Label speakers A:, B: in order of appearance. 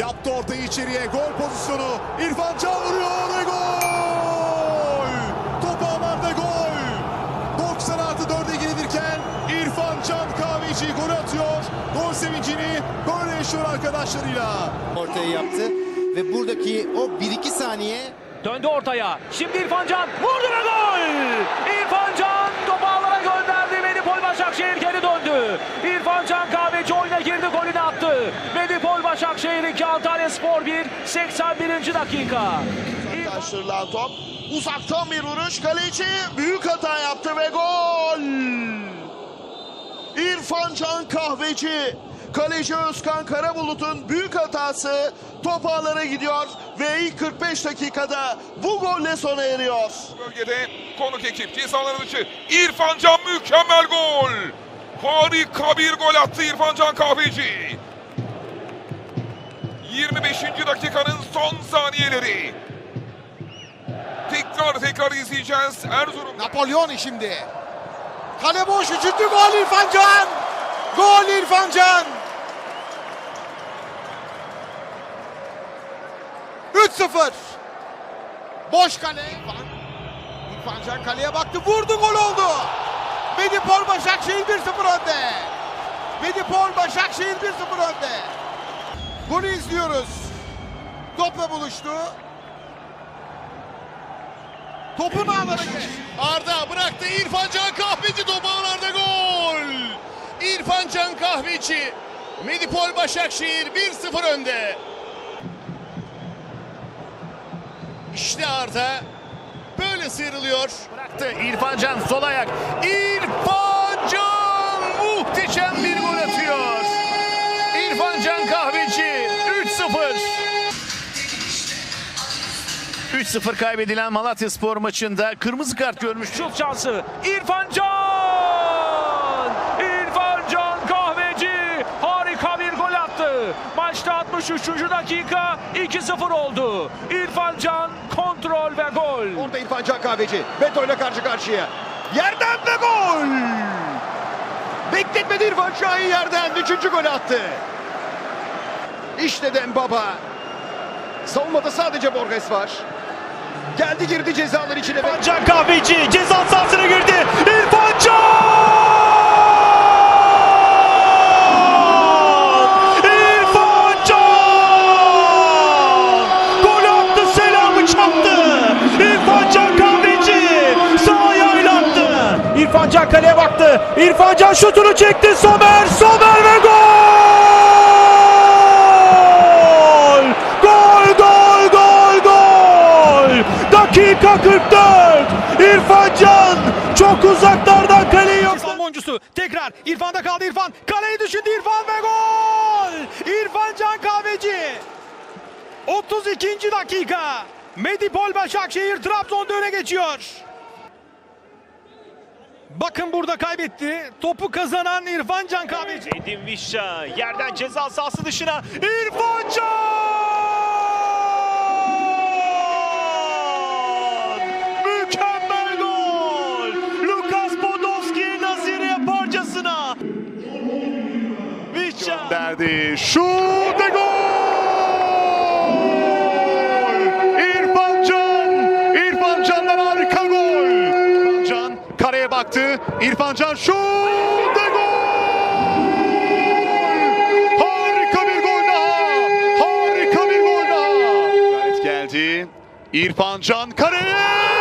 A: Yaptı ortayı içeriye. Gol pozisyonu. İrfan Can vuruyor ve gol! Top ağlarda gol! 90 artı 4'e girilirken İrfan Can Kahveci gol atıyor. Gol sevincini böyle yaşıyor arkadaşlarıyla.
B: ortaya yaptı ve buradaki o 1-2 saniye
C: Döndü ortaya. Şimdi İrfan Can vurdu ve gol! İrfan Can Antalya Spor 1 81. dakika.
D: Taşırılan top. Uzaktan bir vuruş. Kaleci büyük hata yaptı ve gol. İrfan Can Kahveci. Kaleci Özkan Karabulut'un büyük hatası top ağlara gidiyor ve ilk 45 dakikada bu golle sona eriyor.
E: bölgede konuk ekip cezaları dışı İrfan Can mükemmel gol. Harika bir gol attı İrfan Can Kahveci. 25. dakikanın son saniyeleri. Tekrar tekrar izleyeceğiz Erzurum.
F: Napolyoni şimdi. Kale boş üçüncü gol İrfan Can. Gol İrfan Can. 3-0. Boş kale. İrfan. İrfan Can kaleye baktı vurdu gol oldu. Medipol Başakşehir 1-0 önde. Medipol Başakşehir 1-0 önde. Golü izliyoruz. Topla buluştu. Topun ağları geçti.
A: Arda bıraktı İrfan Can Kahveci top ağlarda gol. İrfan Can Kahveci. Medipol Başakşehir 1-0 önde. İşte Arda böyle sıyrılıyor. Bıraktı İrfan Can sol ayak. İrfan 3-0
G: kaybedilen Malatya Spor maçında kırmızı kart görmüş.
C: Şut şansı. İrfan Can! İrfan Can Kahveci harika bir gol attı. Maçta 63. dakika 2-0 oldu. İrfan Can kontrol ve gol.
F: Orada İrfan Can Kahveci. Beto ile karşı karşıya. Yerden ve gol! Bekletmedi İrfan Şahin yerden. Üçüncü golü attı. İşte Dembaba. Savunmada sadece Borges var. Geldi girdi cezalar içine.
G: İrfan Can Kahveci ceza sahasına girdi. İrfan Can! İrfan Can! Gol attı selamı çaktı. İrfan Can Kahveci sağ ayağıyla attı. İrfan Can kaleye baktı. İrfan Can şutunu çekti. Somer, Somer ve! Gol, Dakika 44. İrfan Can çok uzaklardan kaleyi yok.
H: İrfan oyuncusu tekrar İrfan'da kaldı İrfan. Kaleyi düşündü İrfan ve gol! İrfan Can Kahveci. 32. dakika. Medipol Başakşehir Trabzon'da öne geçiyor. Bakın burada kaybetti. Topu kazanan İrfan Can Kahveci.
G: Edin Vişça yerden ceza sahası dışına İrfan Can! Vişça
A: Derdi. Şut ve gol! İrfan Can! İrfan Can'dan harika gol! İrfan Can kareye baktı. İrfan Can şut ve gol! Harika bir gol daha! Harika bir gol daha! Gayret geldi. İrfan Can kareye!